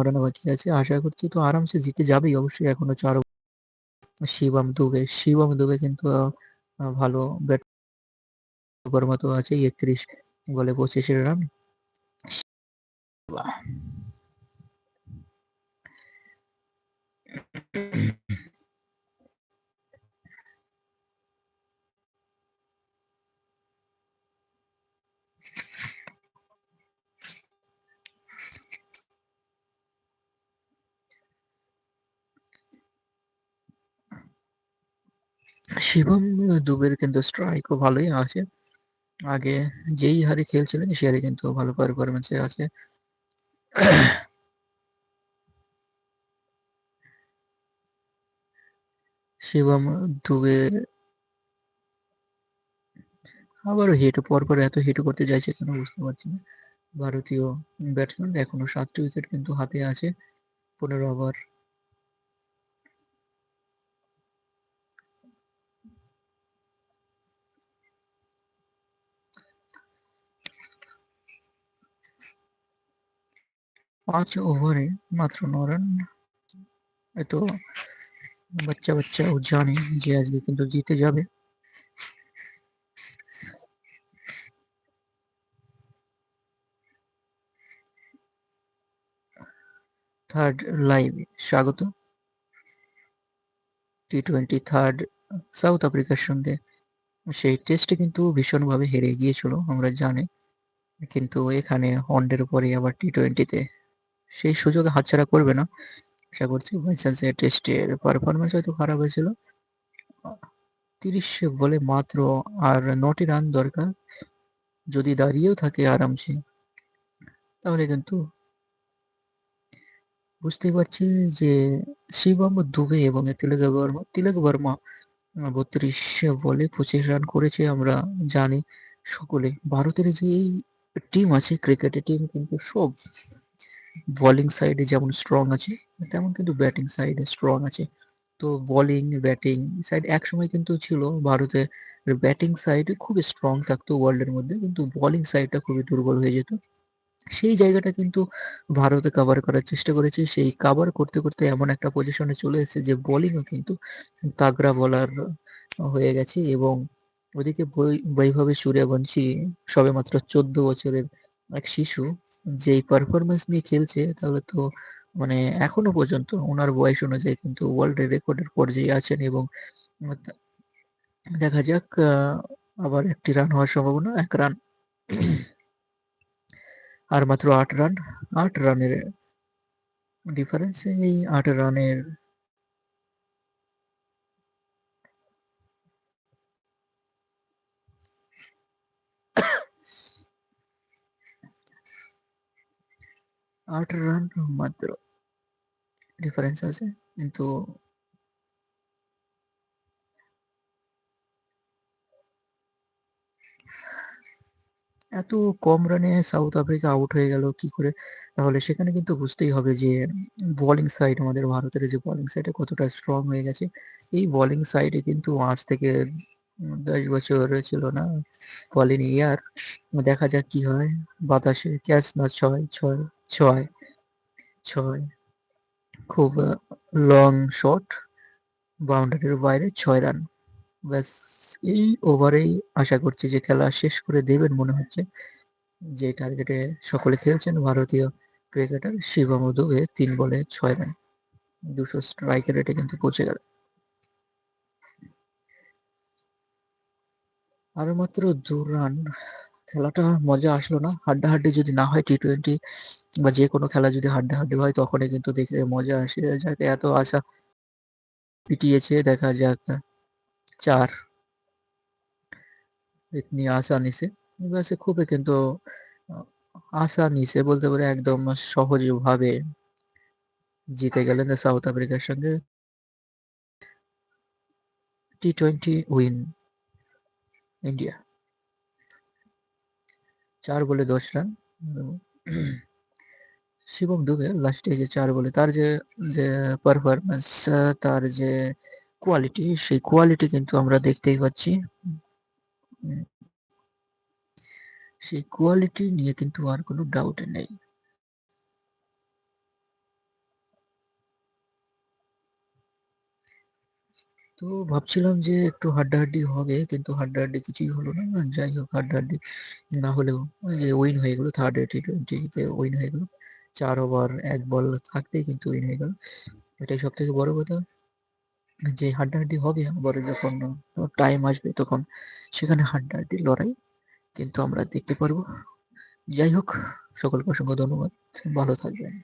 রানে বাকি আছে। আশা করছি তো আরামসে জিতে যাবেই। অবশ্যই এখনও চার শিবম দুবে। শিবম দুবে কিন্তু ভালো ব্যাট করার মতো আছে। একত্রিশ বলে পঁচিশ রান শিবম দুবের কিন্তু স্ট্রাইকও ভালোই আছে। আগে যেই হারে খেলছিলেন সে হারে কিন্তু ভালো পারফরমেন্সে আছে। শিবম দুবে আবারও হিট পর পর এত হিট করতে চাইছে কেন বুঝতে পারছি না। ভারতীয় ব্যাটসম্যান এখনও সাতটি উইকেট কিন্তু হাতে আছে। পনেরো ওভার পাঁচ ওভারে মাত্র ন রান বাচ্চা বাচ্চা ও জানে যে আজকে কিন্তু জিতে যাবে থার্ড লাইভ স্বাগত টি টোয়েন্টি থার্ড সাউথ আফ্রিকার সঙ্গে সেই টেস্টে কিন্তু ভীষণভাবে হেরে গিয়েছিল, আমরা জানি। কিন্তু এখানে হন্ডের পরে আবার টি টোয়েন্টিতে সেই সুযোগ হাতছাড়া করবে না। আশা করছি বাই চান্সে টেস্টের পারফরমেন্স হয়তো খারাপ হয়েছিল। তিরিশ বলে মাত্র আর নটি রান দরকার। যদি দাঁড়িয়েও থাকে আরামসে, তাহলে কিন্তু বুঝতে পারছি যে শিবম দুবে এবং তিলক বর্মা তিলক বর্মা বত্রিশ বলে পঁচিশ রান করেছে আমরা জানি সকলে। ভারতের যে টিম আছে ক্রিকেটের টিম কিন্তু সব বোলিং সাইডে যেমন স্ট্রং আছে, তেমন কিন্তু ব্যাটিং সাইডে স্ট্রং আছে। তো বোলিং ব্যাটিং সাইড এক সময় কিন্তু ছিল ভারতের ব্যাটিং সাইড খুবই স্ট্রং থাকতো ওয়ার্ল্ডের মধ্যে, কিন্তু বোলিং সাইডটা খুবই দুর্বল হয়ে যেত। সেই জায়গাটা কিন্তু ভারতে কাভার করার চেষ্টা করেছে, সেই কাভার করতে করতে এমন একটা পজিশনে চলে এসেছে যে বোলিংও কিন্তু তাগড়া বলার হয়ে গেছে এবং ওদিকে বৈভবে সূর্যবংশী সবে মাত্র চোদ্দ বছরের এক শিশু যেই পারফরমেন্স নিয়ে খেলছে, তাহলে তো মানে এখনও পর্যন্ত ওনার বয়স অনুযায়ী কিন্তু ওয়ার্ল্ড রেকর্ডের পর্যায়ে আছেন এবং দেখা যাক আবার একটি রান হওয়ার সম্ভাবনা, এক রান আর মাত্র আট রান আট রানের ডিফারেন্স এই আট রানের আট রান মাত্র। ডিফারেন্স আছে, কিন্তু এত কম রানে সাউথ আফ্রিকা আউট হয়ে গেল, কি করে? তাহলে সেখানে কিন্তু বুঝতেই হবে যে বোলিং সাইড আমাদের ভারতের যে বোলিং সাইডে কতটা স্ট্রং হয়ে গেছে। এই বোলিং সাইডে কিন্তু আজ থেকে দশ বছর ছিল না বলেন ইয়ার দেখা যাক কি হয়। বাতাসে ক্যাচ না ছয় ছয়। ছয় ছয়, খুব লং শট বাউন্ডারির বাইরে ছয় রান ব্যাস, এই ওভারেই আশা করছি যে খেলা শেষ করে দেবেন মনে হচ্ছে যে টার্গেটে সকলে খেলছেন ভারতীয় ক্রিকেটার শিবম দুবে তিন বলে ছয় রান দুশো স্ট্রাইকের রেটে কিন্তু পৌঁছে গেল। আরও মাত্র দু রান খেলাটা মজা আসলো না। হাড্ডাহাড্ডি যদি না হয় টি টোয়েন্টি বা যে কোনো খেলা যদি হাড্ডাহাড্ডি হয়, তখনই কিন্তু দেখে মজা আসে। যাকে, এত আশা পিটিয়েছে, দেখা যাক। চার। ইতনি আসানি সে সে খুবই কিন্তু আশা সে বলতে পারে একদম সহজভাবে। জিতে গেলেন সাউথ আফ্রিকার সঙ্গে টি টোয়েন্টি উইন ইন্ডিয়া চার বলে দশ রান। শিবম দুবে লাস্টে যে চার বলে তার যে যে পারফরমেন্স তার যে কোয়ালিটি সেই কোয়ালিটি কিন্তু আমরা দেখতেই পাচ্ছি। সেই কোয়ালিটি নিয়ে কিন্তু আর কোনো ডাউট নেই। তো ভাবছিলাম যে একটু হাড্ডাহাড্ডি হবে, কিন্তু হাড্ডাহাড্ডি কিছুই হলো না। যাই হোক হাড্ডাহাড্ডি না হলেও যে উইন হয়ে গেলো থার্ড এ টি-টোয়েন্টিতে উইন হয়ে গেলো চার ওভার ১ বল থাকতেই কিন্তু উইন হয়ে গেল। এটাই সব থেকে বড় কথা। যে হাড্ডাহাড্ডি হবে আবার যখন টাইম আসবে তখন সেখানে হাড্ডাহাড্ডি লড়াই কিন্তু আমরা দেখতে পারব। যাই হোক, সকলকে অসংখ্য ধন্যবাদ। ভালো থাকবেন।